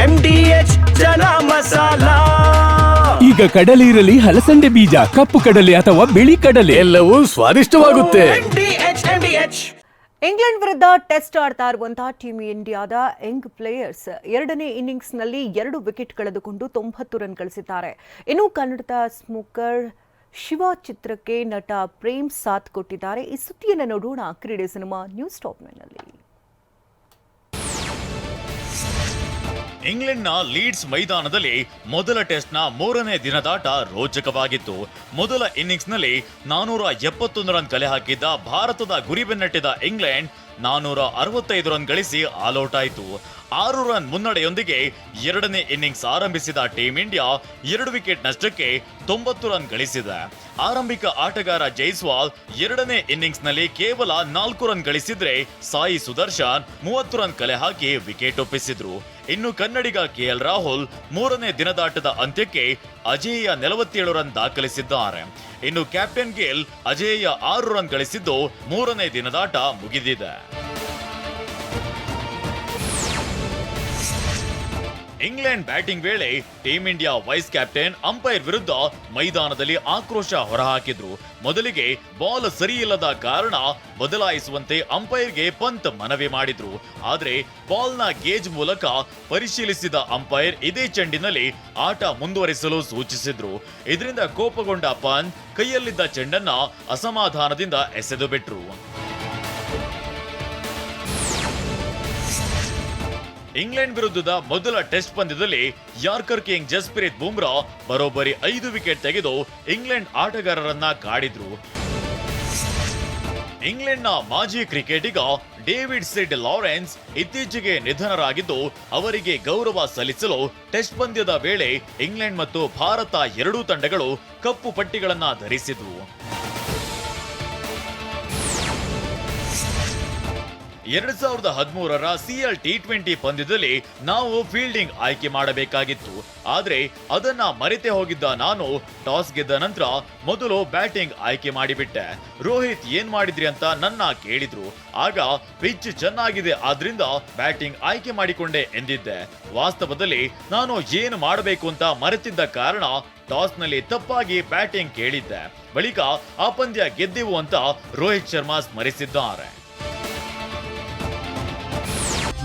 M D H chana masala. ಈಗ ಕಡಲೆ ಇರಲಿ ಹಲಸಂಡೆ ಬೀಜ ಕಪ್ಪು ಕಡಲೆ ಅಥವಾ ಬಿಳಿ ಕಡಲೆ. ಎಲ್ಲವೂ ಸ್ವಾದಿಷ್ಟವಾಗುತ್ತೆ. M D H M D H England ವಿರುದ್ಧ ಟೆಸ್ಟ್ ಆಡ್ತಾ ಇರುವಂತಹ ಟೀಮ್ ಇಂಡಿಯಾದ ಯಂಗ್ ಪ್ಲೇಯರ್ಸ್ ಎರಡನೇ ಇನ್ನಿಂಗ್ಸ್ನಲ್ಲಿ ಎರಡು ವಿಕೆಟ್ ಕಳೆದುಕೊಂಡು ತೊಂಬತ್ತು ರನ್ ಗಳಿಸಿದ್ದಾರೆ. ಇನ್ನು ಕನ್ನಡದ ಸ್ಮೋಕರ್ ಶಿವ ಚಿತ್ರಕ್ಕೆ ನಟ ಪ್ರೇಮ್ ಸಾಥ್ ಕೊಟ್ಟಿದ್ದಾರೆ. ಈ ಸುದ್ದಿಯನ್ನು ನೋಡೋಣ. ಕ್ರೀಡೆ ಸಿನಿಮಾ ನ್ಯೂಸ್ ಟಾಪ್ನಲ್ಲಿ ಇಂಗ್ಲೆಂಡ್ನ ಲೀಡ್ಸ್ ಮೈದಾನದಲ್ಲಿ ಮೊದಲ ಟೆಸ್ಟ್ನ ಮೂರನೇ ದಿನದಾಟ ರೋಚಕವಾಗಿತ್ತು. ಮೊದಲ ಇನ್ನಿಂಗ್ಸ್ನಲ್ಲಿ ನಾನೂರ ಎಪ್ಪತ್ತೊಂದು ರನ್ ಕಲೆ ಹಾಕಿದ್ದ ಭಾರತದ ಗುರಿ ಬೆನ್ನಟ್ಟಿದ ಇಂಗ್ಲೆಂಡ್ ನಾನೂರ ಅರವತ್ತೈದು ರನ್ ಗಳಿಸಿ ಆಲ್ಔಟ್ ಆಯಿತು. ಆರು ರನ್ ಮುನ್ನಡೆಯೊಂದಿಗೆ ಎರಡನೇ ಇನ್ನಿಂಗ್ಸ್ ಆರಂಭಿಸಿದ ಟೀಂ ಇಂಡಿಯಾ ಎರಡು ವಿಕೆಟ್ ನಷ್ಟಕ್ಕೆ ತೊಂಬತ್ತು ರನ್ ಗಳಿಸಿದೆ. ಆರಂಭಿಕ ಆಟಗಾರ ಜೈಸ್ವಾಲ್ ಎರಡನೇ ಇನ್ನಿಂಗ್ಸ್ನಲ್ಲಿ ಕೇವಲ ನಾಲ್ಕು ರನ್ ಗಳಿಸಿದ್ರೆ ಸಾಯಿ ಸುದರ್ಶನ್ ಮೂವತ್ತು ರನ್ ಕಲೆ ಹಾಕಿ ವಿಕೆಟ್ ಒಪ್ಪಿಸಿದ್ರು. ಇನ್ನು ಕನ್ನಡಿಗ ಕೆಎಲ್ ರಾಹುಲ್ ಮೂರನೇ ದಿನದಾಟದ ಅಂತ್ಯಕ್ಕೆ ಅಜೇಯ ನಲವತ್ತೇಳು ರನ್ ದಾಖಲಿಸಿದ್ದಾರೆ. ಇನ್ನು ಕ್ಯಾಪ್ಟನ್ ಗಿಲ್ ಅಜೇಯ ಆರು ರನ್ ಗಳಿಸಿದ್ದು ಮೂರನೇ ದಿನದಾಟ ಮುಗಿದಿದೆ. ಇಂಗ್ಲೆಂಡ್ ಬ್ಯಾಟಿಂಗ್ ವೇಳೆ team India vice captain umpire ವಿರುದ್ಧ ಮೈದಾನದಲ್ಲಿ ಆಕ್ರೋಶ ಹೊರಹಾಕಿದ್ರು. ಮೊದಲಿಗೆ ಬಾಲ್ ಸರಿಯಿಲ್ಲದ ಕಾರಣ ಬದಲಾಯಿಸುವಂತೆ ಅಂಪೈರ್ಗೆ ಪಂತ್ ಮನವಿ ಮಾಡಿದ್ರು. ಆದ್ರೆ ಬಾಲ್ನ ಗೇಜ್ ಮೂಲಕ ಪರಿಶೀಲಿಸಿದ ಅಂಪೈರ್ ಇದೇ ಚೆಂಡಿನಲ್ಲಿ ಆಟ ಮುಂದುವರಿಸಲು ಸೂಚಿಸಿದ್ರು. ಇದರಿಂದ ಕೋಪಗೊಂಡ ಪಂತ್ ಕೈಯಲ್ಲಿದ್ದ ಚೆಂಡನ್ನ ಅಸಮಾಧಾನದಿಂದ ಎಸೆದು ಬಿಟ್ರು ಇಂಗ್ಲೆಂಡ್ ವಿರುದ್ಧದ ಮೊದಲ ಟೆಸ್ಟ್ ಪಂದ್ಯದಲ್ಲಿ ಯಾರ್ಕರ್ ಕಿಂಗ್ ಜಸ್ಪ್ರೀತ್ ಬುಮ್ರಾ ಬರೋಬ್ಬರಿ ಐದು ವಿಕೆಟ್ ತೆಗೆದು ಇಂಗ್ಲೆಂಡ್ ಆಟಗಾರರನ್ನ ಕಾಡಿದ್ರು. ಇಂಗ್ಲೆಂಡ್ನ ಮಾಜಿ ಕ್ರಿಕೆಟಿಗ ಡೇವಿಡ್ ಸಿಡ್ ಲಾರೆನ್ಸ್ ಇತ್ತೀಚೆಗೆ ನಿಧನರಾಗಿದ್ದು ಅವರಿಗೆ ಗೌರವ ಸಲ್ಲಿಸಲು ಟೆಸ್ಟ್ ಪಂದ್ಯದ ವೇಳೆ ಇಂಗ್ಲೆಂಡ್ ಮತ್ತು ಭಾರತ ಎರಡೂ ತಂಡಗಳು ಕಪ್ಪು ಪಟ್ಟಿಗಳನ್ನು ಧರಿಸಿದ್ವು ಎರಡ್ ಸಾವಿರದ ಹದಿಮೂರರ ಸಿಎಲ್ ಟಿ ಟ್ವೆಂಟಿ ಪಂದ್ಯದಲ್ಲಿ ನಾವು ಫೀಲ್ಡಿಂಗ್ ಆಯ್ಕೆ ಮಾಡಬೇಕಾಗಿತ್ತು. ಆದ್ರೆ ಅದನ್ನ ಮರೆತೆ ಹೋಗಿದ್ದ ನಾನು ಟಾಸ್ ಗೆದ್ದ ನಂತರ ಮೊದಲು ಬ್ಯಾಟಿಂಗ್ ಆಯ್ಕೆ ಮಾಡಿಬಿಟ್ಟೆ. ರೋಹಿತ್ ಏನ್ ಮಾಡಿದ್ರಿ ಅಂತ ನನ್ನ ಕೇಳಿದ್ರು. ಆಗ ಪಿಚ್ ಚೆನ್ನಾಗಿದೆ, ಆದ್ರಿಂದ ಬ್ಯಾಟಿಂಗ್ ಆಯ್ಕೆ ಮಾಡಿಕೊಂಡೆ ಎಂದಿದ್ದೆ. ವಾಸ್ತವದಲ್ಲಿ ನಾನು ಏನು ಮಾಡಬೇಕು ಅಂತ ಮರೆತಿದ್ದ ಕಾರಣ ಟಾಸ್ನಲ್ಲಿ ತಪ್ಪಾಗಿ ಬ್ಯಾಟಿಂಗ್ ಕೇಳಿದ್ದೆ. ಬಳಿಕ ಆ ಪಂದ್ಯ ಗೆದ್ದೆವು ಅಂತ ರೋಹಿತ್ ಶರ್ಮಾ ಸ್ಮರಿಸಿದ್ದಾರೆ.